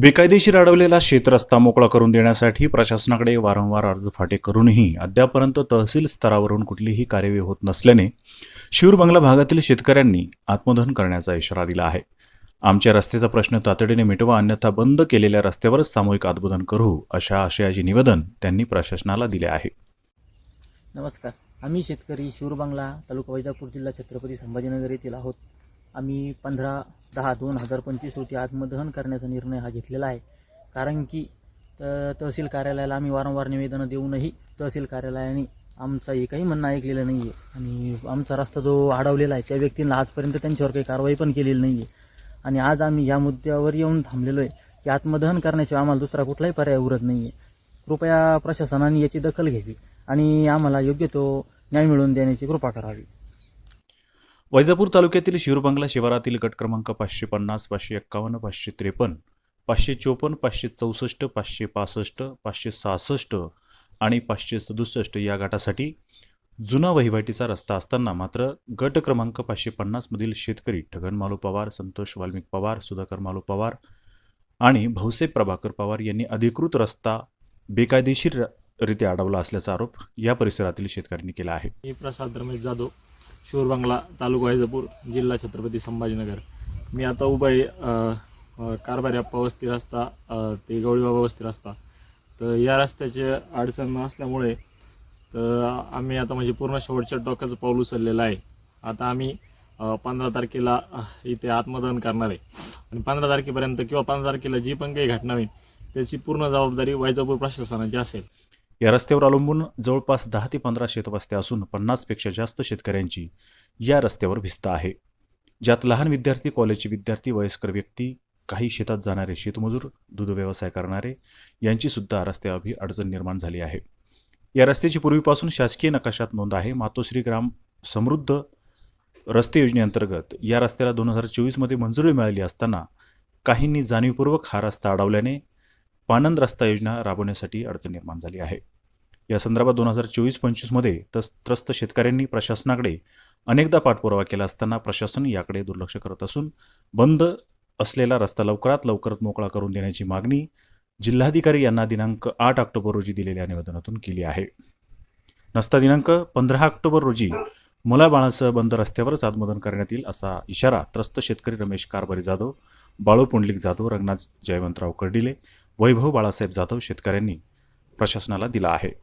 बेकायदेशीर अडवलेला शेतरस्ता मोकळा करून देण्यासाठी प्रशासनाकडे वारंवार अर्ज फाटे करूनही अद्यापर्यंत तहसील स्तरावरून कुठलीही कार्यवाही होत नसल्याने शिवरबंगला भागातील शेतकऱ्यांनी आत्मदहन करण्याचा इशारा दिला आहे. आमच्या रस्त्याचा प्रश्न तातडीने मिटवा अन्यथा बंद केलेल्या रस्त्यावरच सामूहिक आत्मदहन करू अशा आशयाचे निवेदन त्यांनी प्रशासनाला दिले आहे. नमस्कार. आम्ही शेतकरी शिवरबांगला तालुका वैजापूर जिल्हा छत्रपती संभाजीनगर येथील आहोत. आम्ही पंधरा दहा दोन हजार पंचवीस रोजी आत्मदहन करण्याचा निर्णय हा घेतलेला आहे. कारण की त तहसील कार्यालयाला आम्ही वारंवार निवेदनं देऊनही तहसील कार्यालयाने आमचा एकही म्हणणं ऐकलेलं नाही आहे आणि आमचा रस्ता जो अडवलेला आहे त्या व्यक्तींना आजपर्यंत त्यांच्यावर काही कारवाई पण केलेली नाही आहे आणि आज आम्ही या मुद्द्यावर येऊन थांबलेलो आहे की आत्मदहन करण्याशिवाय आम्हाला दुसरा कुठलाही पर्याय उरत नाही आहे कृपया प्रशासनाने याची दखल घ्यावी आणि आम्हाला योग्य तो न्याय मिळवून देण्याची कृपा करावी. वैजापूर तालुक्यातील शिवरबंगला शिवारातील गट क्रमांक पाचशे पन्नास पाचशे एक्कावन्न पाचशे त्रेपन्न पाचशे चोपन्न पाचशे चौसष्ट पाचशे पासष्ट पाचशे सहासष्ट आणि पाचशे सदुसष्ट या गटासाठी जुना वहिवाटीचा रस्ता असताना मात्र गट क्रमांक पाचशे पन्नासमधील शेतकरी ठगन मालू पवार संतोष वाल्मिक पवार सुधाकर मालू पवार आणि भाऊसाहेब प्रभाकर पवार यांनी अधिकृत रस्ता बेकायदेशीर रित्या अडवला असल्याचा आरोप या परिसरातील शेतकऱ्यांनी केला आहे. प्रसाद रमेश जाधव. शिवरबांगला तालुका वैजापूर जिल्हा छत्रपती संभाजीनगर. मी आता उभा आहे कारभारी आप्पा वस्ती रस्ता ते गवळीबाबा वस्ती रस्ता. तर या रस्त्याचे अडचण असल्यामुळे तर आम्ही आता म्हणजे पूर्ण शेवटच्या टोकाचं पाऊल उचललेलं आहे. आता आम्ही पंधरा तारखेला इथे आत्मदान करणार आहे. आणि पंधरा तारखेपर्यंत किंवा पंधरा तारखेला जी पण काही घटना होईल त्याची पूर्ण जबाबदारी वैजापूर प्रशासनाची असेल. या रस्त्यावर अवलंबून जवळपास दहा ते पंधरा शेतवस्त्या असून पन्नासपेक्षा जास्त शेतकऱ्यांची या रस्त्यावर भिस्त आहे. ज्यात लहान विद्यार्थी कॉलेजचे विद्यार्थी वयस्कर व्यक्ती काही शेतात जाणारे शेतमजूर दूध व्यवसाय करणारे यांचीसुद्धा सुद्धा अडचण निर्माण झाली आहे. या रस्त्याची पूर्वीपासून शासकीय नकाशात नोंद आहे. मातोश्री ग्राम समृद्ध रस्ते योजनेअंतर्गत या रस्त्याला दोन हजार चोवीसमध्ये मंजुरी मिळाली असताना काहींनी जाणीवपूर्वक हा रस्ता अडवल्याने पानंद रस्ता योजना राबवण्यासाठी अडचण निर्माण झाली आहे. या संदर्भात दोन हजार चोवीस पंचवीसमध्ये तस त्रस्त शेतकऱ्यांनी प्रशासनाकडे अनेकदा पाठपुरावा केला असताना प्रशासन याकडे दुर्लक्ष करत असून बंद असलेला रस्ता लवकरात लवकरात मोकळा करून देण्याची मागणी जिल्हाधिकारी यांना दिनांक आठ ऑक्टोबर रोजी दिलेल्या निवेदनातून केली आहे. नसता दिनांक पंधरा ऑक्टोबर रोजी मुलाबाळासह बंद रस्त्यावरच आत्मदन करण्यात येईल असा इशारा त्रस्त शेतकरी रमेश कारभारी जाधव बाळू पुंडलिक जाधव रंगनाथ जयवंतराव कर्डिले वैभव बाळासाहेब जाधव शेतकऱ्यांनी प्रशासनाला दिला आहे.